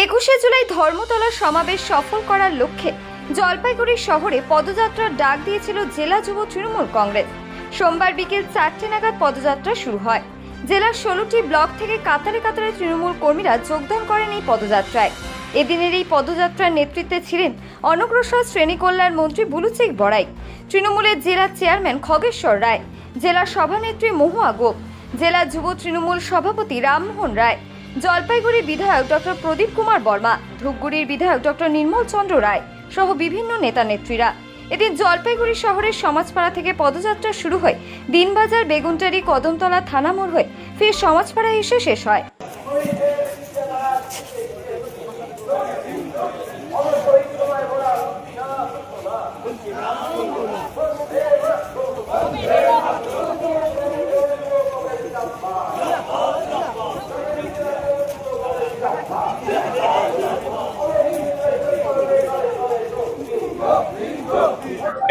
একুশে জুলাই ধর্মতলা সমাবেশ সফল করার লক্ষ্যে জলপাইগুড়ি শহরে পদযাত্রার ডাক দিয়েছিল জেলা যুব তৃণমূল কংগ্রেস। সোমবার বিকেল চারটে নাগাদ পদযাত্রা শুরু হয়। জেলার ষোলোটি ব্লক থেকে কাতারে কাতারে তৃণমূল কর্মীরা যোগদান করেন এই পদযাত্রায়। এদিনের এই পদযাত্রার নেতৃত্বে ছিলেন অনগ্রসর শ্রেণি কল্যাণ মন্ত্রী বুলুচেক বড়াই, তৃণমূলের জেলা চেয়ারম্যান খগেশ্বর রায়, জেলা সভানেত্রী মহুয়া গোপ, জেলা যুব তৃণমূল সভাপতি রামমোহন রায় জলপাইগুড়ি বিধায়ক ডক্টর প্রদীপ কুমার বর্মা, ধূপগুড়ির বিধায়ক ডক্টর নির্মল চন্দ্র রায় সহ বিভিন্ন নেতা নেত্রীরা। এদিন জলপাইগুড়ি শহরের সমাজপাড়া থেকে পদযাত্রা শুরু হয়। দিনবাজার বেগুনটারি কদমতলা থানা মোড় হয়ে ফের সমাজপাড়া এসে শেষ হয়।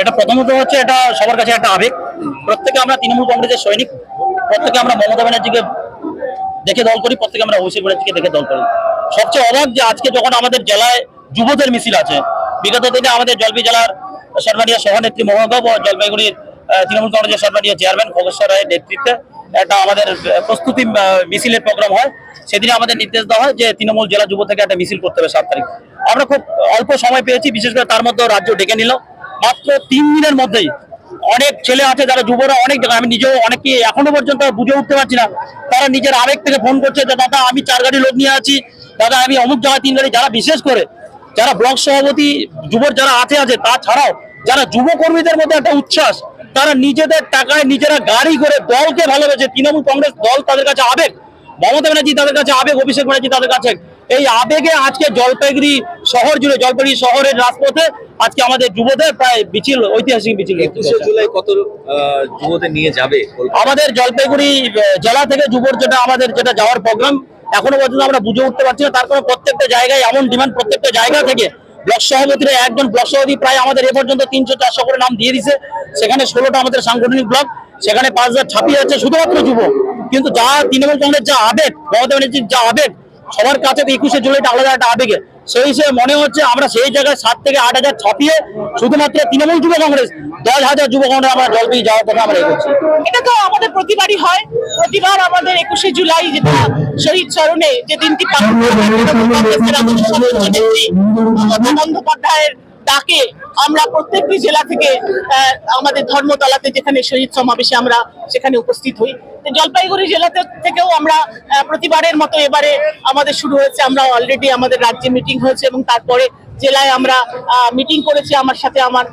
এটা প্রথমত হচ্ছে এটা সবার কাছে একটা আবেগ। প্রত্যেকে আমরা তৃণমূল কংগ্রেসের সৈনিক, প্রত্যেকে আমরা মমতা ব্যানার্জিকে দেখে দল করি, প্রত্যেকে আমরা অভিষেক ব্যানার্জিকে দেখে দল করি। সবচেয়ে অবাক যে আজকে যখন আমাদের জেলায় যুবদের মিছিল আছে, বিগত দিনে আমাদের জলপাই জেলার সরকারিয়া সভানেত্রী মহাগব ও জলপাইগুড়ির তৃণমূল কংগ্রেসের সরকারিয়া চেয়ারম্যান খগেশ্বর রায়ের নেতৃত্বে একটা আমাদের প্রস্তুতি মিছিলের প্রোগ্রাম হয়। সেদিনে আমাদের নির্দেশ দেওয়া হয় যে তৃণমূল জেলা যুব থেকে একটা মিছিল করতে হবে সাত তারিখ। আমরা খুব অল্প সময় পেয়েছি, বিশেষ করে তার মধ্যে রাজ্য ডেকে নিল। মাত্র তিন দিনের মধ্যেই অনেক ছেলে আছে, যারা যুবরা, অনেক আমি নিজেও অনেকে এখনও পর্যন্ত বুঝে উঠতে পারছি না। তারা নিজের আবেগ থেকে ফোন করছে যে, দাদা, আমি চার গাড়ি লোক নিয়ে আছি। দাদা, আমি অমুক জায়গায় তিন গাড়ি, যারা বিশেষ করে, যারা ব্লক সভাপতি, যুবর যারা আছে আছে তাছাড়াও যারা যুব কর্মীদের মধ্যে একটা উচ্ছ্বাস, তারা নিজেদের টাকায় নিজেরা গাড়ি করে দলকে ভালোবেসে, তৃণমূল কংগ্রেস দল তাদের কাছে আবেগ, মমতা ব্যানার্জি তাদের কাছে আবেগ, অভিষেক ব্যানার্জি তাদের কাছে এই আবেগে আজকে জলপাইগুড়ি শহর জুড়ে জলপাইগুড়ি শহরের রাজপথে আজকে আমাদের যুবদের প্রায় মিছিল ঐতিহাসিক মিছিল একুশে জুলাই কত যুবদের নিয়ে যাবে আমাদের জলপাইগুড়ি জেলা থেকে যুবর যেটা আমাদের যেটা যাওয়ার প্রোগ্রাম এখনও পর্যন্ত আমরা বুঝে উঠতে পারছি না। তার কারণে প্রত্যেকটা জায়গায় এমন ডিমান্ড প্রত্যেকটা জায়গা থেকে ব্লক সভাপতিরা একজন ব্লক সভাপতি প্রায় আমাদের এ পর্যন্ত তিনশো চারশো করে নাম দিয়ে দিছে সেখানে ষোলোটা আমাদের সাংগঠনিক ব্লক সেখানে পাঁচ হাজার ছাপিয়ে আছে শুধুমাত্র যুব কিন্তু যা তৃণমূল কংগ্রেস যা আবেগ মমতা ব্যানার্জির যা আবেগ সবার কাছে তো একুশে জুলাইটা আলাদা একটা আবেগে। সেই হিসেবে মনে হচ্ছে আমরা সেই জায়গায় সাত থেকে আট হাজার ছাপিয়ে শুধুমাত্র তৃণমূল যুব কংগ্রেস দশ হাজার যুব কংগ্রেস আমরা জল পেয়ে যাওয়ার কথা আমরা এগোচ্ছি। এটা তো আমাদের প্রতিবারই হয়। প্রতিবার আমাদের একুশে জুলাই যেটা শহীদ স্মরণে যে দিনটি পালন করা হয়, বন্দ্যোপাধ্যায়ের ডাকে, আমরা প্রত্যেকটি জেলা থেকে আমাদের ধর্মতলাতে যেখানে শহীদ সমাবেশে আমরা সেখানে উপস্থিত হই। জলপাইগুড়ি জেলা থেকেও আমরা প্রতিবারের মতো এবারে আমাদের শুরু হয়েছে। আমরা অলরেডি আমাদের রাজ্যে মিটিং হয়েছে এবং তারপরে জেলায় আমরা মিটিং করেছি। আমার সাথে আমার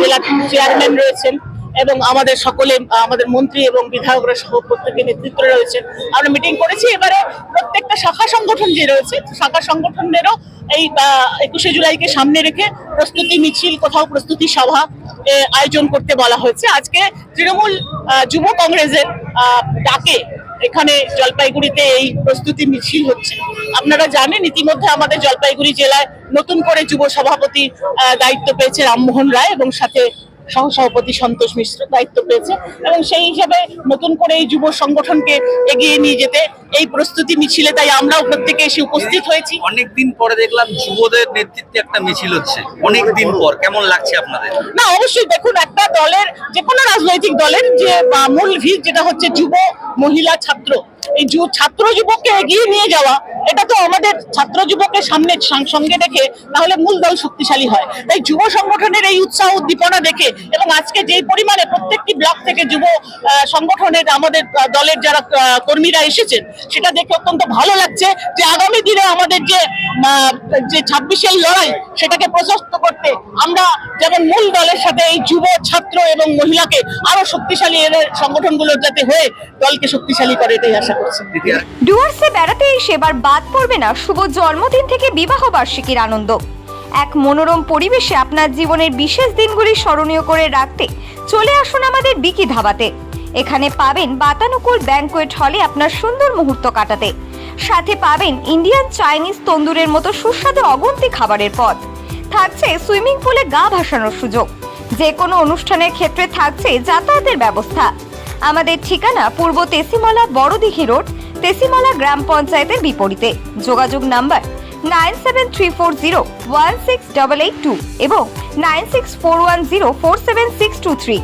জেলা চেয়ারম্যান রয়েছেন। এবং আমাদের সকলে, আমাদের মন্ত্রী এবং বিধায়করা সহ প্রত্যেকে নেতৃত্বে রয়েছেন আমরা মিটিং করেছি, এবারে প্রত্যেকটা শাখা সংগঠন যে রয়েছে, শাখা সংগঠনেরও এই একুশে জুলাইকে সামনে রেখে প্রস্তুতি মিছিল, কোথাও প্রস্তুতি সভা আয়োজন করতে বলা হয়েছে। আজকে তৃণমূল যুব কংগ্রেসের ডাকে এখানে জলপাইগুড়িতে এই প্রস্তুতি মিছিল হচ্ছে। আপনারা জানেন, ইতিমধ্যে আমাদের জলপাইগুড়ি জেলায় নতুন করে যুব সভাপতি দায়িত্ব পেয়েছে রামমোহন রায় এবং সাথে সহসভাপতি সন্তোষ মিশ্র দায়িত্ব পেয়েছে এবং সেই হিসাবে নতুন করে এই যুব সংগঠনকে এগিয়ে নিয়ে যেতে এই প্রস্তুতি মিছিলে তাই আমরাও প্রত্যেকে এসে উপস্থিত হয়েছি। অনেকদিন পরে দেখলাম যুবদের নেতৃত্বে একটা মিছিল হচ্ছে। অনেকদিন পর কেমন লাগছে আপনাদের? না অবশ্যই দেখুন একটা দলের যে কোনো রাজনৈতিক দলের যে মূল ভিত যেটা হচ্ছে যুব মহিলা ছাত্র। এই ছাত্র যুবককে এগিয়ে নিয়ে যাওয়া, এটা তো আমাদের ছাত্র যুবকের সামনে সঙ্গে রেখে তাহলে মূল দল শক্তিশালী হয়। তাই যুব সংগঠনের এই উৎসাহ উদ্দীপনা দেখে এবং আজকে যে পরিমাণে প্রত্যেকটি ব্লক থেকে যুব সংগঠনের আমাদের দলের যারা কর্মীরা এসেছেন, সেটা দেখে অত্যন্ত ভালো লাগছে যে আগামী দিনে আমাদের যে যে ছাব্বিশের লড়াই, সেটাকে প্রশস্ত করতে আমরা যেমন মূল দলের সাথে এই যুব, ছাত্র এবং মহিলাকে আরও শক্তিশালী এদের সংগঠনগুলোর যাতে হয়ে, দলকে শক্তিশালী করে এটাই আশা করছি। ডুয়ার্সে বেড়াতে এসে এবার বাদ পড়বে না শুভ জন্মদিন থেকে বিবাহ বার্ষিকীর আনন্দ। এক মনোরম পরিবেশে আপনার জীবনের বিশেষ দিনগুলি স্মরণীয় করে রাখতে চলে আসুন আমাদের বিকি ধাবাতে। এখানে পাবেন বাতানুকূল ব্যাংকোয়েট হলে আপনার সুন্দর মুহূর্ত কাটাতে। সাথে পাবেন ইন্ডিয়ান চাইনিজ তন্দুরের মতো সুস্বাদু অগন্তি খাবারের পদ। থাকছে সুইমিং পুলে গা ভাসানোর সুযোগ। যে কোনো অনুষ্ঠানের ক্ষেত্রে থাকছে যাতায়াতের ব্যবস্থা। আমাদের ঠিকানা পূর্ব তেসিমালা বড়দিঘি রোড, তেসিমলা গ্রাম পঞ্চায়েতের বিপরীতে। যোগাযোগ number nine seven three four zero one six double eight two এবং nine six four one zero four seven six two three.